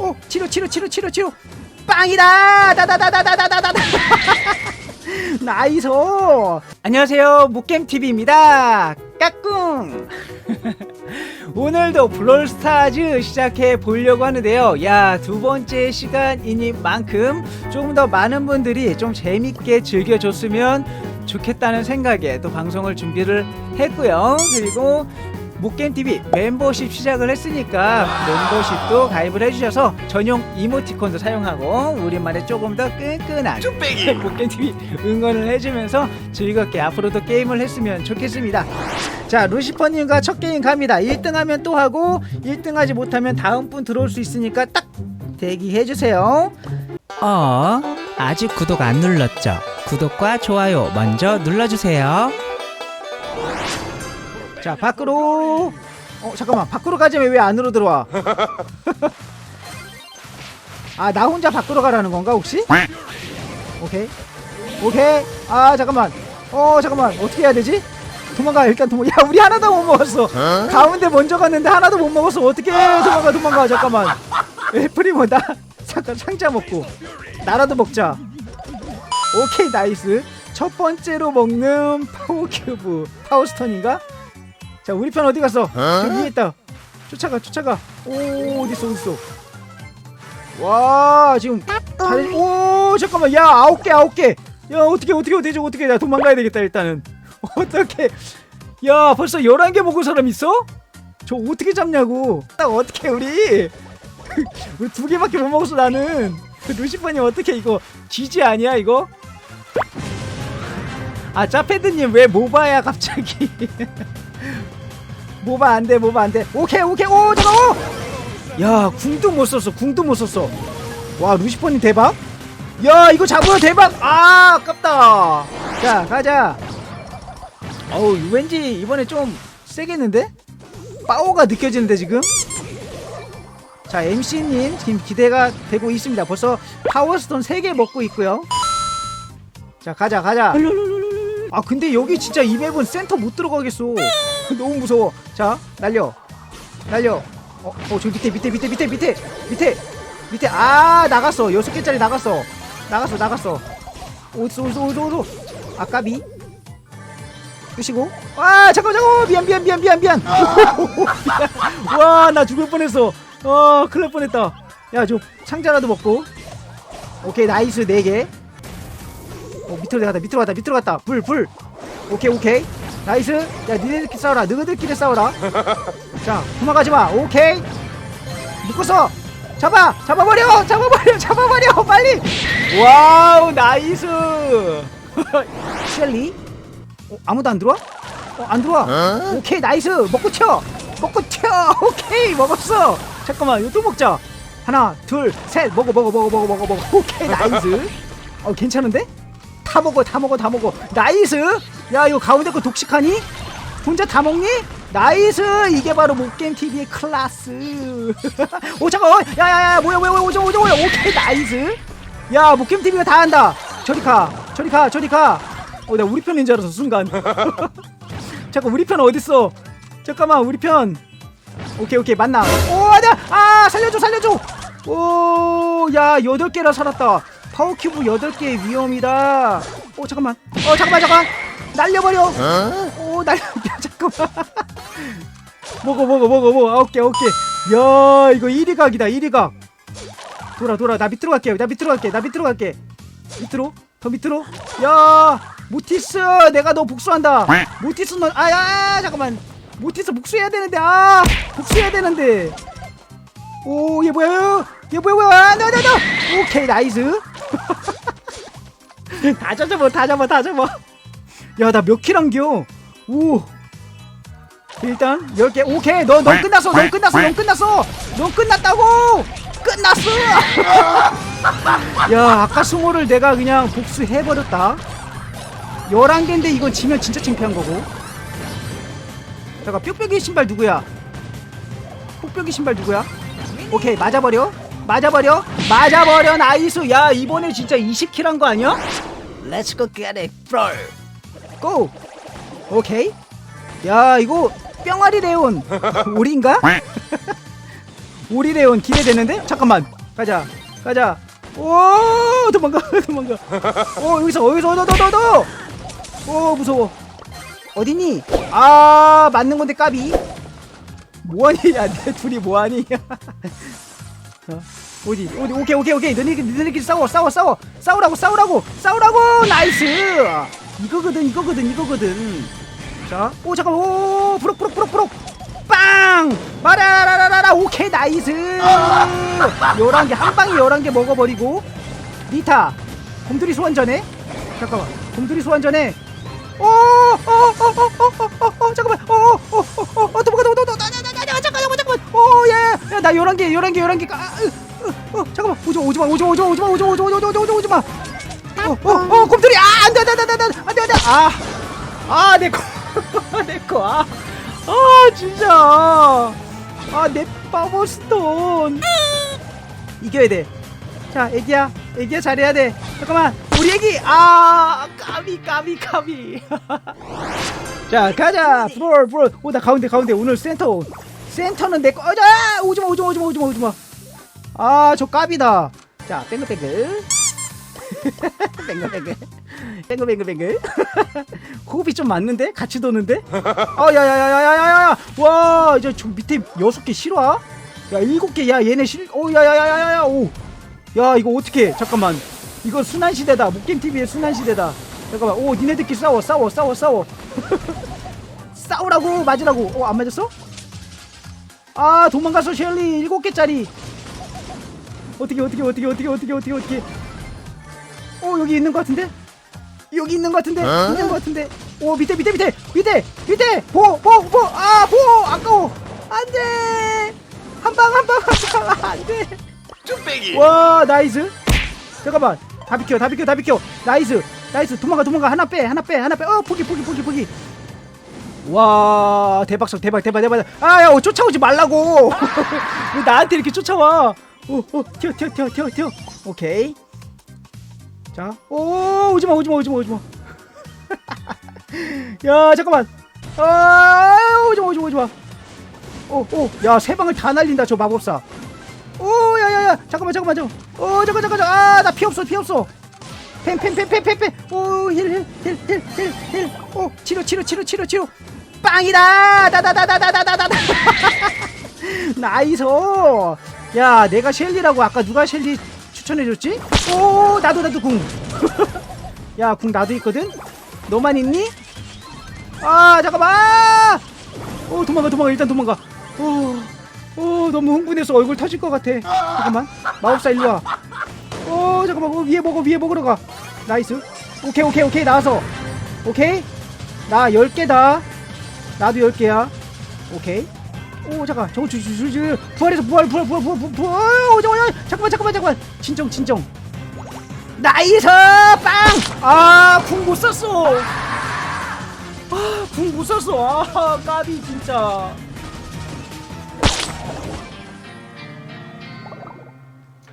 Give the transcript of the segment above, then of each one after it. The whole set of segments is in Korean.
오 치료 치료 치료 치료 치료. 빵이다! 다다다다다다다다 나이스. 안녕하세요. 무겜TV입니다. 까꿍. 오늘도 블롤스타즈 시작해 보려고 하는데요. 야 두 번째 시간이니만큼 조금 더 많은 분들이 좀 재밌게 즐겨줬으면 좋겠다는 생각에 또 방송을 준비를 했고요. 그리고 목겜TV 멤버십 시작을 했으니까 멤버십도 가입을 해주셔서 전용 이모티콘도 사용하고 우리만의 조금 더 끈끈한 목겜TV 응원을 해주면서 즐겁게 앞으로도 게임을 했으면 좋겠습니다 자 루시퍼님과 첫 게임 갑니다 1등하면 또 하고 1등하지 못하면 다음 분 들어올 수 있으니까 딱 대기해주세요 어, 아직 구독 안 눌렀죠? 구독과 좋아요 먼저 눌러주세요. 자 밖으로. 어 잠깐만. 밖으로 가자면 왜 안으로 들어와? 아 나 혼자 밖으로 가라는 건가 혹시? 오케이. 오케이. 아 잠깐만. 어 잠깐만. 어떻게 해야 되지? 도망가 일단 도망. 야 우리 하나도 못 먹었어. 가운데 먼저 갔는데 하나도 못 먹었어. 어떻게 도망가 도망가. 잠깐만. 애플이 나 잠깐 상자 먹고. 나라도 먹자. 오케이 나이스. 첫 번째로 먹는 파워 큐브. 파워스톤인가 자 우리 편 어디 갔어? 저기 위에 있다. 쫓아가 쫓아가. 오 어디 있어 어디 있어? 와 지금 다들 오 잠깐만 야 아홉 개 아홉 개. 야 어떻게 어떻게 어떻게 어떻게 나 도망가야 되겠다 일단은. 어떻게? 야 벌써 열한 개 먹은 사람 있어? 저 어떻게 잡냐고. 딱 어떻게 우리 우리 두 개밖에 못 먹었어 나는. 그 루시퍼님 어떻게 이거 지지 아니야 이거? 아 짜패드님 왜 모바야 갑자기? 모바 안돼 모바 안돼. 오케이 오케이. 오 잠깐 오! 야 궁도 못 썼어 궁도 못 썼어. 와 루시퍼님 대박? 야 이거 잡으면 대박. 아 아깝다. 자 가자. 어우 왠지 이번에 좀 세겠는데? 파워가 느껴지는데 지금? 자 MC님 지금 기대가 되고 있습니다. 벌써 파워스톤 3개 먹고 있고요. 자 가자 가자. 아 근데 여기 진짜 이 맵은 센터 못 들어가겠어 너무 무서워. 자 날려. 날려. 어, 어, 저 밑에 밑에 밑에 밑에 밑에 밑에 밑에. 아 나갔어. 여섯 개짜리 나갔어. 나갔어 나갔어. 어디서 어디서 어디서 어디서? 아까비. 끄시고. 아 잠깐 잠깐. 미안 미안 미안 미안 미안. 와 나 죽을 뻔했어. 어 큰일 날 뻔했다. 야 저 상자라도 먹고. 오케이 나이스. 4개. 어 밑으로 갔다 밑으로 갔다 밑으로 갔다. 불 불. 오케이 오케이 나이스. 야 니네들끼리 싸워라. 너희들끼리 싸워라. 자 도망가지 마. 오케이. 묶었어 잡아. 잡아버려. 잡아버려. 잡아버려. 빨리. 와우 나이스. 셸리? 어, 아무도 안 들어와? 어, 안 들어와. 오케이 나이스. 먹고 튀어. 먹고 튀어. 오케이 먹었어. 잠깐만 이거 또 먹자. 하나 둘 셋. 먹어 먹어 먹어 먹어 먹어 먹어. 오케이 나이스. 어 괜찮은데? 다 먹어 다 먹어 다 먹어. 나이스 야 이거 가운데 거 독식하니? 혼자 다 먹니? 나이스! 이게 바로 목게임 TV의 클라스. 오 잠깐 야야야 뭐야 뭐야 뭐야 오죠 오죠 오죠. 오케이 나이스. 야 목게임 TV가 다 한다. 저리 가 저리 가 저리 가어나 우리 편인 줄 알았어 순간. 잠깐 우리 편 어딨어? 잠깐만 우리 편. 오케이 오케이 맞나? 오 아니야. 아 살려줘 살려줘. 오야 여덟 개나 살았다. 파워 큐브 여덟 개의 위험이다. 오 잠깐만. 어 잠깐만 잠깐 날려버려. 오 날려 잠깐만. 먹어 먹어 먹어 먹어. 아홉 개 아홉 개 야 이거 1위 각이다 1위 각. 돌아 돌아. 나 밑으로 갈게. 나 밑으로 갈게. 나 밑으로 갈게. 밑으로? 더 밑으로? 야 모티스. 내가 너 복수한다. 모티스 너 아야 잠깐만. 모티스 복수해야 되는데 아 복수해야 되는데. 오 얘 뭐야? 얘 뭐야 뭐야? 나나 나. 오케이 나이스. 다 잡아 다 잡아 다 잡아 야 나 몇 킬 한겨? 오 일단 10개 오케이. 너, 넌 끝났어 넌 끝났어 넌 끝났어. 넌 끝났다고. 끝났어. 야 아까 승호를 내가 그냥 복수해버렸다. 11개인데 이건 지면 진짜 창피한 거고. 잠깐 뾱뾱이 신발 누구야? 뾱뾱이 신발 누구야? 오케이 맞아버려. 맞아버려. 맞아버려 나이스. 야 이번에 진짜 20킬 한 거 아니야? Let's go get it bro 고! 오케이. 야 이거 뿅아리 레온. 우리인가? 오리 레온 기대되는데? 잠깐만. 가자. 가자. 오 도망가 도망가. 오 여기서 어디서 너너너 너 오 무서워. 어디니? 아 맞는 건데 까비. 뭐하니? 야 내 둘이 뭐하니? 어, 어디? 어디? 오케이 오케이 오케이. 너네끼리 너네끼리 싸워 싸워 싸워. 싸우라고 싸우라고. 싸우라고! 나이스 이거거든 이거거든 이거거든 자 오 잠깐만 오 부럭 부럭 부럭 부럭 빵 마라라라라라 오케이 나이스 열한 개 한 방에 열한 개 먹어버리고 리타 곰돌이 소환 전에 잠깐만 곰돌이 소환 전에 오오오오오오오 잠깐만 오오오오 도망가 도망가 도망가 잠깐만 잠깐만 오야야나 열한 개 열한 개 열한 아, 어 잠깐만 오지마 오지마 오지마 오지마 오지마 오지마 오지마 오지마 오지마 오지마 어 어 어 곰돌이 아 아 내 거 내 거 아 아 진짜. 아 내 파워스톤. 이겨야 돼 자 애기야 애기야 잘해야 돼. 잠깐만 우리 애기. 아 까비 까비 까비. 자 가자. 브롤 브롤. 오 나 가운데 가운데. 오늘 센터. 센터는 내 거자 오지마 오지마 오지마 오지마 오지마. 아 저 까비다. 자 뱅글뱅글. 뱅글뱅글 뱅글뱅글뱅글 호흡이 좀 맞는데 같이 도는데 아 야야야야야야야 와 이제 저 밑에 여섯 개 실화 야 일곱 개야 얘네 실 오 야야야야야 오야 이거 어떻게 잠깐만 이거 순환 시대다 목겜 TV의 순환 시대다 잠깐만 오 니네들끼리 싸워 싸워 싸워 싸워 싸우라고 맞으라고 어 안 맞았어 아 도망갔어 셸리 일곱 개짜리 어떻게 어떻게 어떻게 어떻게 어떻게 어떻게 어떻게 어 여기 있는 것 같은데 여기 있는 것 같은데 있는 것 같은데. 오 밑에 밑에 밑에 밑에 밑에. 보보보아보. 아까워. 안돼. 한 방 한 방 한 방. 안돼. 쭈빼기. 와 나이스. 잠깐만. 다 비켜 다 비켜 다 비켜. 나이스. 나이스. 도망가 도망가. 하나 빼 하나 빼 하나 빼어 포기 포기 포기 포기. 와 대박석 대박 대박 대박. 아야 쫓아오지 말라고. 왜 나한테 이렇게 쫓아와? 오오 튀어 튀어 튀어 튀어 튀어. 오케이 자 오 오지마 오지마 오지마 오지마. 야 잠깐만. 아 오지마 오지마 오지마. 오오야 세 방을 다 날린다 저 마법사. 오 야야야 잠깐만 잠깐만 잠깐 오 잠깐 잠깐 잠깐 아나 피 없어 피 없어. 펜펜펜펜펜펜오힐힐힐힐힐힐오 치료 치료 치료 치료 치료. 빵이다. 다다다다다다다다. 나이스. 야 내가 셸리라고 아까 누가 셸리 추천해줬지? 오 나도 나도 궁 야 궁 나도 있거든? 너만 있니? 아 잠깐만! 오 도망가 도망가. 일단 도망가. 오, 오 너무 흥분해서 얼굴 터질 것 같아. 잠깐만. 마법사 일로 와. 오 잠깐만. 어, 위에 먹어 위에 먹으러 가. 나이스. 오케이 오케이 오케이. 나와서. 오케이? 나 10개다. 나도 10개야. 오케이 오 잠깐. 저거 주주주주. 부활해서 부활 부활 부활 부활 부활 부활. 오 잠깐만 잠깐만 잠깐만 잠깐만. 진정 진정. 나이스! 빵아궁 못 썼어. 아궁 못 썼어. 아 까비 진짜.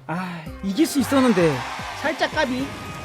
아 이길 수 있었는데. 살짝 까비